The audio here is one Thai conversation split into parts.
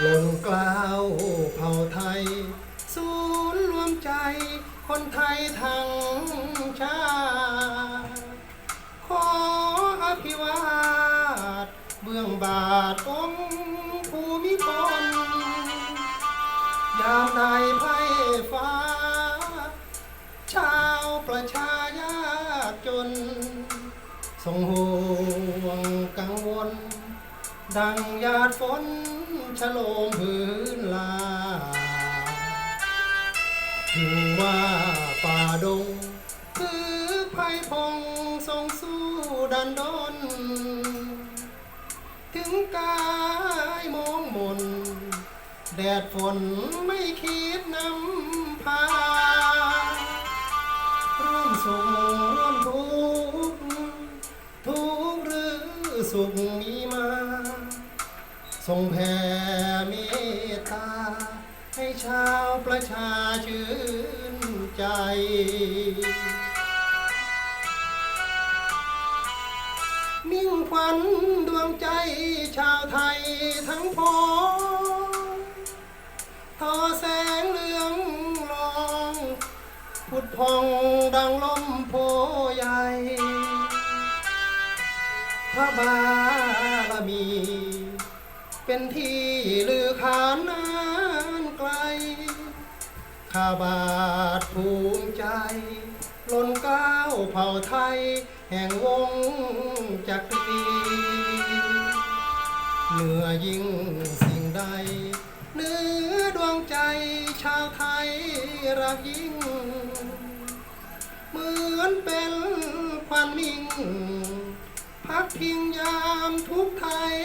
หล่นกล้าวเผ่าไทย ศูนย์รวมใจ คนไทยทั้งชาติขออภิวาทเบื้องบาทองค์ภูมิพลยามในไพร่ฟ้า ชาวประชายากจน ทรงห่วงกังวล ดังหยาดฝน ชโลมพื้นลาถึงว่าป่าดง คือภัยพงทรงสู้ดันดน ถึงกายมองมน แดดฝนไม่คิดนำพาร่วมสุขร่วมทุกข์ทุกหรือสุขมีมา ทรงแผ่เมตตา ให้ชาวประชาชื่นใจ มิ่งขวัญดวงใจชาวไทยทั้งพองทอแสงเหลืองรองผุดพองดังลมโพใหญ่พระบารมี เป็นที่ลือขานนานไกล ข้าบาทภูมิใจ ล้นเก้าวเผ่าไทย แห่งวงจักรีเหนือยิ่งสิ่งใดเนื้อดวงใจชาวไทยรักยิ่ง เหมือนเป็นควันมิ่ง พักพิงยามทุกไทย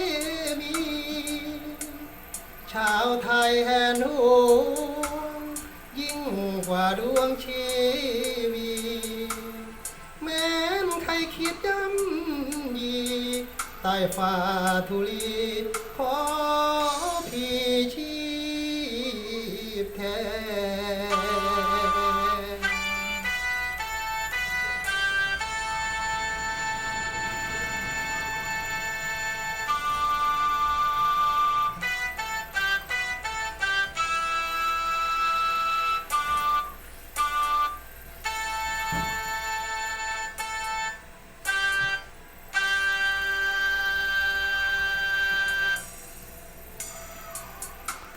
ชาวไทยแห่นหวงยิ่งกว่าดวงชีวีแม้นใครคิดย่ำยีใต้ฝ่าธุลีขอพี่ชีพแทน